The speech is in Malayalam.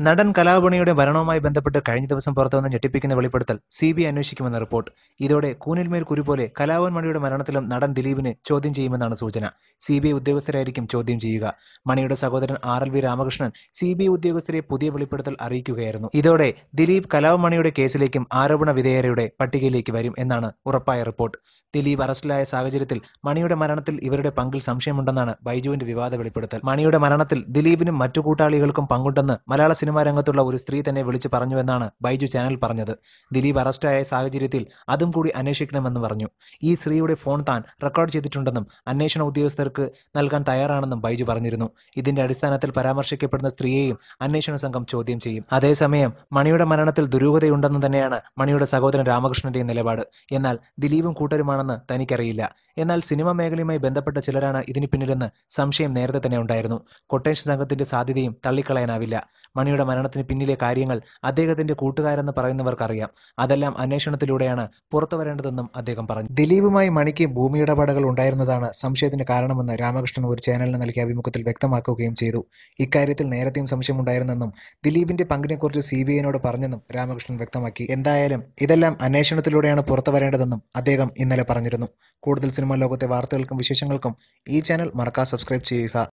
നടൻ കലാപണിയുടെ മരണവുമായി ബന്ധപ്പെട്ട് കഴിഞ്ഞ ദിവസം പുറത്തുവന്ന ഞെട്ടിപ്പിക്കുന്ന വെളിപ്പെടുത്തൽ സി ബി ഐ അന്വേഷിക്കുമെന്ന റിപ്പോർട്ട്. ഇതോടെ കൂനിൽമേൽ കുരു പോലെ കലാഭവൻ മണിയുടെ മരണത്തിലും നടൻ ദിലീപിനെ ചോദ്യം ചെയ്യുമെന്നാണ് സൂചന. സി ബി ഐ ഉദ്യോഗസ്ഥരായിരിക്കും ചോദ്യം ചെയ്യുക. മണിയുടെ സഹോദരൻ R L V Ramakrishnan C B I ഉദ്യോഗസ്ഥരെ പുതിയ വെളിപ്പെടുത്തൽ അറിയിക്കുകയായിരുന്നു. ഇതോടെ ദിലീപ് കലാഭവൻ മണിയുടെ കേസിലേക്കും ആരോപണ വിധേയരുടെ പട്ടികയിലേക്ക് വരും എന്നാണ് ഉറപ്പായ റിപ്പോർട്ട്. ദിലീപ് അറസ്റ്റിലായ സാഹചര്യത്തിൽ മണിയുടെ മരണത്തിൽ ഇവരുടെ പങ്കിൽ സംശയമുണ്ടെന്നാണ് ബൈജുവിന്റെ വിവാദ വെളിപ്പെടുത്തൽ. മണിയുടെ മരണത്തിൽ ദിലീപിനും മറ്റു കൂട്ടാളികൾക്കും പങ്കുണ്ടെന്ന് മലയാള സിനിമാ രംഗത്തുള്ള ഒരു സ്ത്രീ തന്നെ വിളിച്ചു പറഞ്ഞുവെന്നാണ് ബൈജു ചാനൽ പറഞ്ഞത്. ദിലീപ് അറസ്റ്റായ സാഹചര്യത്തിൽ അതും കൂടി അന്വേഷിക്കണമെന്ന് പറഞ്ഞു. ഈ സ്ത്രീയുടെ ഫോൺ താൻ റെക്കോർഡ് ചെയ്തിട്ടുണ്ടെന്നും അന്വേഷണ ഉദ്യോഗസ്ഥർക്ക് നൽകാൻ തയ്യാറാണെന്നും ബൈജു പറഞ്ഞിരുന്നു. ഇതിന്റെ അടിസ്ഥാനത്തിൽ പരാമർശിക്കപ്പെടുന്ന സ്ത്രീയെയും അന്വേഷണ സംഘം ചോദ്യം ചെയ്യും. അതേസമയം മണിയുടെ മരണത്തിൽ ദുരൂഹതയുണ്ടെന്ന് തന്നെയാണ് മണിയുടെ സഹോദരൻ രാമകൃഷ്ണന്റെ നിലപാട്. എന്നാൽ ദിലീപും കൂട്ടരുമാണെന്ന് തനിക്കറിയില്ല. എന്നാൽ സിനിമ മേഖലയുമായി ബന്ധപ്പെട്ട ചിലരാണ് ഇതിന് പിന്നിലെന്ന് സംശയം നേരത്തെ തന്നെ ഉണ്ടായിരുന്നു. കൊട്ടേഷൻ സംഘത്തിന്റെ സാധ്യതയും തള്ളിക്കളയാനാവില്ല. മണിയുടെ മരണത്തിന് പിന്നിലെ കാര്യങ്ങൾ അദ്ദേഹത്തിന്റെ കൂട്ടുകാരെന്ന് പറയുന്നവർക്കറിയാം. അതെല്ലാം അന്വേഷണത്തിലൂടെയാണ് പുറത്തു വരേണ്ടതെന്നും അദ്ദേഹം പറഞ്ഞു. ദിലീപുമായി മണിക്ക് ഭൂമി ഇടപാടുകൾ ഉണ്ടായിരുന്നതാണ് സംശയത്തിന് കാരണമെന്ന് രാമകൃഷ്ണൻ ഒരു ചാനലിന് നൽകിയ അഭിമുഖത്തിൽ വ്യക്തമാക്കുകയും ചെയ്തു. ഇക്കാര്യത്തിൽ നേരത്തെയും സംശയമുണ്ടായിരുന്നെന്നും ദിലീപിന്റെ പങ്കിനെക്കുറിച്ച് സി ബി ഐനോട് പറഞ്ഞെന്നും രാമകൃഷ്ണൻ വ്യക്തമാക്കി. എന്തായാലും ഇതെല്ലാം അന്വേഷണത്തിലൂടെയാണ് പുറത്തു വരേണ്ടതെന്നും അദ്ദേഹം ഇന്നലെ പറഞ്ഞിരുന്നു. കൂടുതൽ സിനിമാ ലോകത്തെ വാർത്തകൾക്കും വിശേഷങ്ങൾക്കും ഈ ചാനൽ മറക്കാതെ സബ്സ്ക്രൈബ് ചെയ്യുക.